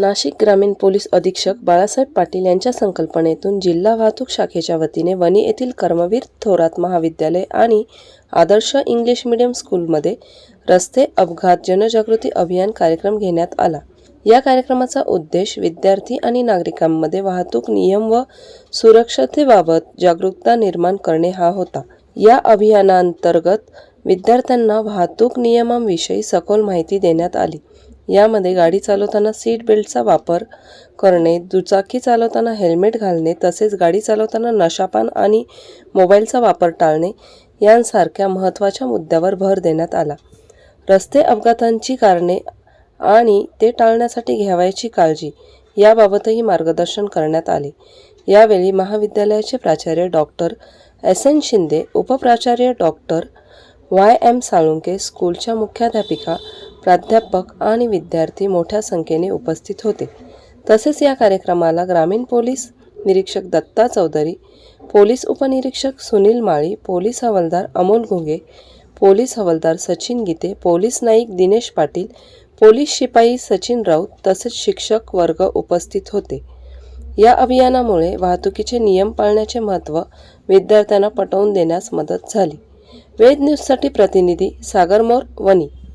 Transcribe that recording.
नाशिक ग्रामीण पोलीस अधीक्षक बाळासाहेब पाटील यांच्या संकल्पनेतून जिल्हा वाहतूक शाखेच्या वतीने वणी येथील कर्मवीर थोरात महाविद्यालय आणि आदर्श इंग्लिश मीडियम स्कूलमध्ये रस्ते अपघात जनजागृती अभियान कार्यक्रम घेण्यात आला. या कार्यक्रमाचा उद्देश विद्यार्थी आणि नागरिकांमध्ये वाहतूक नियम व सुरक्षतेबाबत जागरूकता निर्माण करणे हा होता. या अभियानांतर्गत विद्यार्थ्यांना वाहतूक नियमांविषयी सखोल माहिती देण्यात आली. यामध्ये गाडी चालवताना सीट बेल्टचा वापर करणे दुचाकी चालवताना हेल्मेट घालणे तसेच गाडी चालवताना नशापान आणि मोबाईलचा वापर टाळणे यांसारख्या महत्त्वाच्या मुद्द्यावर भर देण्यात आला. रस्ते अपघातांची कारणे आणि ते टाळण्यासाठी घ्यावयाची काळजी याबाबतही मार्गदर्शन करण्यात आले. यावेळी महाविद्यालयाचे प्राचार्य डॉक्टर एस. एन. शिंदे उपप्राचार्य डॉक्टर वाय. एम. साळुंके स्कूलच्या मुख्याध्यापिका प्राध्यापक आणि विद्यार्थी मोठ्या संख्येने उपस्थित होते. तसेच या कार्यक्रमाला ग्रामीण पोलीस निरीक्षक दत्ता चौधरी पोलीस उपनिरीक्षक सुनील माळी पोलीस हवालदार अमोल घुंगे पोलीस हवालदार सचिन गीते पोलीस नाईक दिनेश पाटील पोलीस शिपाई सचिन राऊत तसेच शिक्षक वर्ग उपस्थित होते. या अभियानामुळे वाहतुकीचे नियम पाळण्याचे महत्त्व विद्यार्थ्यांना पटवून देण्यास मदत झाली. वेद न्यूजसाठी प्रतिनिधी सागरमोर वनी